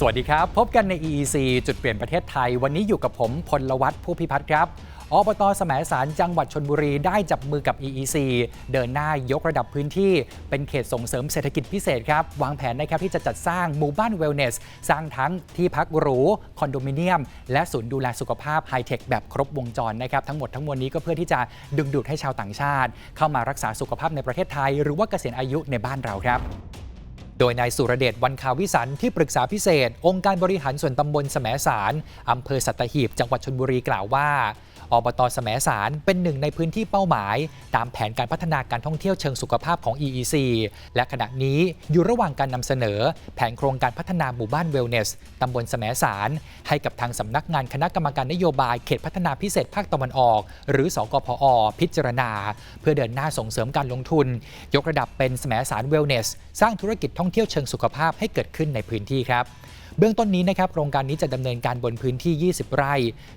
สวัสดีครับ พบกันใน EEC จุดเปลี่ยนประเทศไทย วันนี้อยู่กับผมพลวัตผู้พิพัฒน์ครับอบตแสมสารจังหวัดชนบุรีได้จับมือกับ EEC เดินหน้ายกระดับพื้นที่ เป็นเขตส่งเสริมเศรษฐกิจพิเศษครับ วางแผนนะครับที่จะจัดสร้างหมู่บ้านเวลเนส สร้างทั้งที่พักหรู คอนโดมิเนียม และศูนย์ดูแลสุขภาพไฮเทคแบบครบวงจรนะครับ ทั้งหมดทั้งมวลนี้ก็เพื่อที่จะดึงดูดให้ชาวต่างชาติ เข้ามารักษาสุขภาพในประเทศไทย หรือว่าเกษียณอายุในบ้านเราครับ โดยนายสุรเดชวันคาวิสันที่ปรึกษาพิเศษ องค์การบริหารส่วนตำบลแสมสารอำเภอสัตหีบจังหวัดชนบุรีกล่าวว่า อบตแสมสารเป็นหนึ่งในพื้นที่เป้าหมาย ตามแผนการพัฒนาการท่องเที่ยวเชิงสุขภาพของ EEC และขณะนี้อยู่ระหว่างการนำเสนอ แผนโครงการพัฒนาหมู่บ้านเวลเนสตำบลแสมสารให้กับทางสำนักงานคณะกรรมการนโยบายเขตพัฒนาพิเศษภาคตะวันออก หรือ สกพอ พิจารณา เพื่อเดินหน้าส่งเสริมการลงทุน ยกระดับเป็นแสมสารเวลเนส สร้างธุรกิจท่องเที่ยวเชิงสุขภาพให้เกิดขึ้นในพื้นที่ครับ เบื้องต้นนี้นะครับโครงการนี้จะดำเนินการบนพื้นที่ 20 ไร่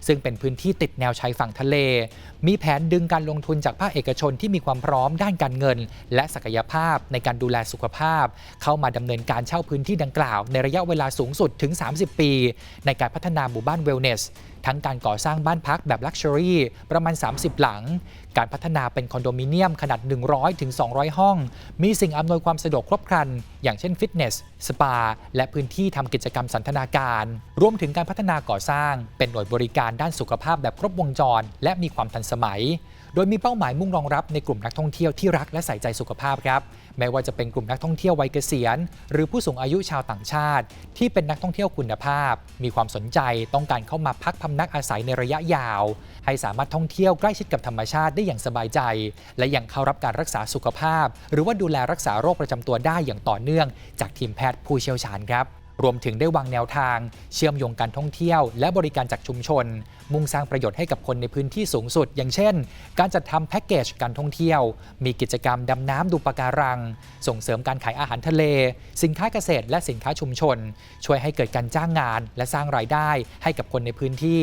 ซึ่งเป็นพื้นที่ติดแนวชายฝั่งทะเล มีแผนดึงการลงทุนจากภาคเอกชนที่มีความพร้อมด้านการเงิน และศักยภาพในการดูแลสุขภาพ เข้ามาดำเนินการเช่าพื้นที่ดังกล่าว ในระยะเวลาสูงสุดถึง 30 ปี ในการพัฒนาหมู่บ้านเวลเนส ทั้งการก่อสร้างบ้านพักแบบลักชัวรี่ประมาณ 30 หลัง การพัฒนาเป็นคอนโดมิเนียมขนาด 100ถึง200ห้อง มีสิ่งอำนวยความสะดวกครบครัน อย่างเช่นฟิตเนส สปา และพื้นที่ทำกิจกรรมสันทนาการ รวมถึงการพัฒนาก่อสร้าง เป็นหน่วยบริการด้านสุขภาพแบบครบวงจร และมีความทันสมัย โดยมีเป้าหมายมุ่งรองรับในกลุ่มนักท่องเที่ยวที่รักและใส่ใจสุขภาพครับไม่ว่าจะเป็นกลุ่มนักท่องเที่ยววัยเกษียณ หรือผู้สูงอายุชาวต่างชาติ ที่เป็นนักท่องเที่ยวคุณภาพ มีความสนใจต้องการเข้ามาพักพำนักอาศัยในระยะยาว ให้สามารถท่องเที่ยวใกล้ชิดกับธรรมชาติได้อย่างสบายใจ และยังเข้ารับการรักษาสุขภาพ หรือว่าดูแลรักษาโรคประจำตัวได้อย่างต่อเนื่อง จากทีมแพทย์ผู้เชี่ยวชาญครับ รวมถึงได้วางแนวทาง เชื่อมโยงการท่องเที่ยว และบริการจากชุมชน มุ่งสร้างประโยชน์ให้กับคนในพื้นที่สูงสุด อย่างเช่น การจัดทำแพ็กเกจการท่องเที่ยว มีกิจกรรมดำน้ำดูปะการัง ส่งเสริมการขายอาหารทะเล สินค้าเกษตร และสินค้าชุมชน ช่วยให้เกิดการจ้างงาน และสร้างรายได้ให้กับคนในพื้นที่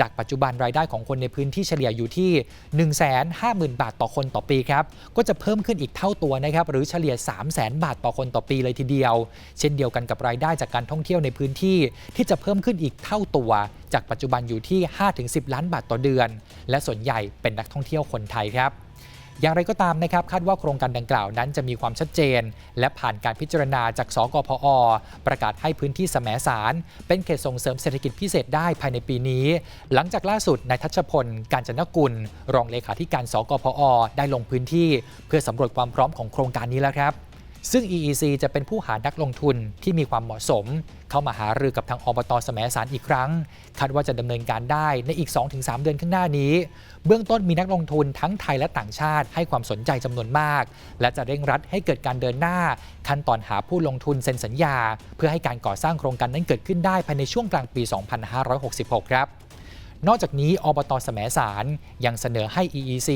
จากปัจจุบันรายได้ของคนในพื้นที่เฉลี่ยอยู่ที่ 150,000 บาทต่อคนต่อปีครับ ก็จะเพิ่มขึ้นอีกเท่าตัวนะครับ หรือเฉลี่ย 300,000 บาทต่อคนต่อปีเลยทีเดียว เช่นเดียวกันกับรายได้จากการท่องเที่ยวในพื้นที่ ที่จะเพิ่มขึ้นอีกเท่าตัว จากปัจจุบันอยู่ที่ 5-10 ล้านบาทต่อเดือน และส่วนใหญ่เป็นนักท่องเที่ยวคนไทยครับ อย่างไรก็ตามนะครับคาดว่าโครงการดังกล่าวนั้นจะมีความชัดเจน และผ่านการพิจารณาจากสกพอ ประกาศให้พื้นที่แสมสาร เป็นเขตส่งเสริมเศรษฐกิจพิเศษได้ภายในปีนี้ หลังจากล่าสุดนายทัชพล การจนกุล รองเลขาธิการสกพอ ได้ลงพื้นที่ เพื่อสำรวจความพร้อมของโครงการนี้แล้วครับ ซึ่ง EEC จะเป็นผู้หานักลงทุนที่มีความเหมาะสม เข้ามาหารือกับทางอบตแสมสารอีกครั้ง คาดว่าจะดำเนินการได้ในอีก 2-3 เดือนข้างหน้านี้ เบื้องต้นมีนักลงทุนทั้งไทยและต่างชาติให้ความสนใจจำนวนมาก และจะเร่งรัดให้เกิดการเดินหน้า ขั้นตอนหาผู้ลงทุนเซ็นสัญญา เพื่อให้การก่อสร้างโครงการนั้นเกิดขึ้นได้ภายในช่วงกลางปี 2566 ครับ นอกจากนี้อบตแสมสารยังเสนอให้ EEC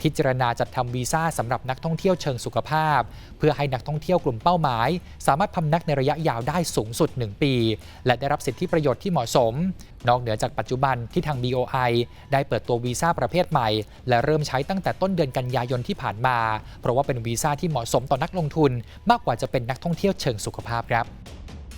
พิจารณาจัดทำวีซ่าสำหรับนักท่องเที่ยวเชิงสุขภาพ เพื่อให้นักท่องเที่ยวกลุ่มเป้าหมาย สามารถพำนักในระยะยาวได้สูงสุด 1 ปี และได้รับสิทธิประโยชน์ที่เหมาะสม นอกเหนือจากปัจจุบันที่ทาง BOI ได้เปิดตัววีซ่าประเภทใหม่ และเริ่มใช้ตั้งแต่ต้นเดือนกันยายนที่ผ่านมา เพราะว่าเป็นวีซ่าที่เหมาะสมต่อนักลงทุน มากกว่าจะเป็นนักท่องเที่ยวเชิงสุขภาพครับ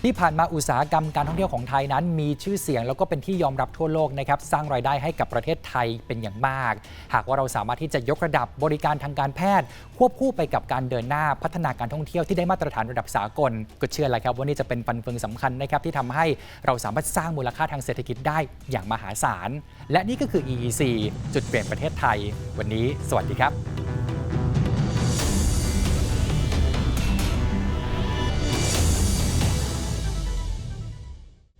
ที่ผ่านมาอุตสาหกรรมการท่องเที่ยวของไทยนั้น มีชื่อเสียงแล้วก็เป็นที่ยอมรับทั่วโลกนะครับสร้างรายได้ให้กับประเทศไทยเป็นอย่างมาก หากว่าเราสามารถที่จะยกระดับบริการทางการแพทย์ ควบคู่ไปกับการเดินหน้าพัฒนาการท่องเที่ยวที่ได้มาตรฐานระดับสากล ก็เชื่อเลยครับว่านี่จะเป็นฟันเฟืองสำคัญนะครับที่ทำให้เราสามารถสร้างมูลค่าทางเศรษฐกิจได้อย่างมหาศาล และนี่ก็คือ EEC จุดเปลี่ยนประเทศไทย วันนี้ สวัสดีครับ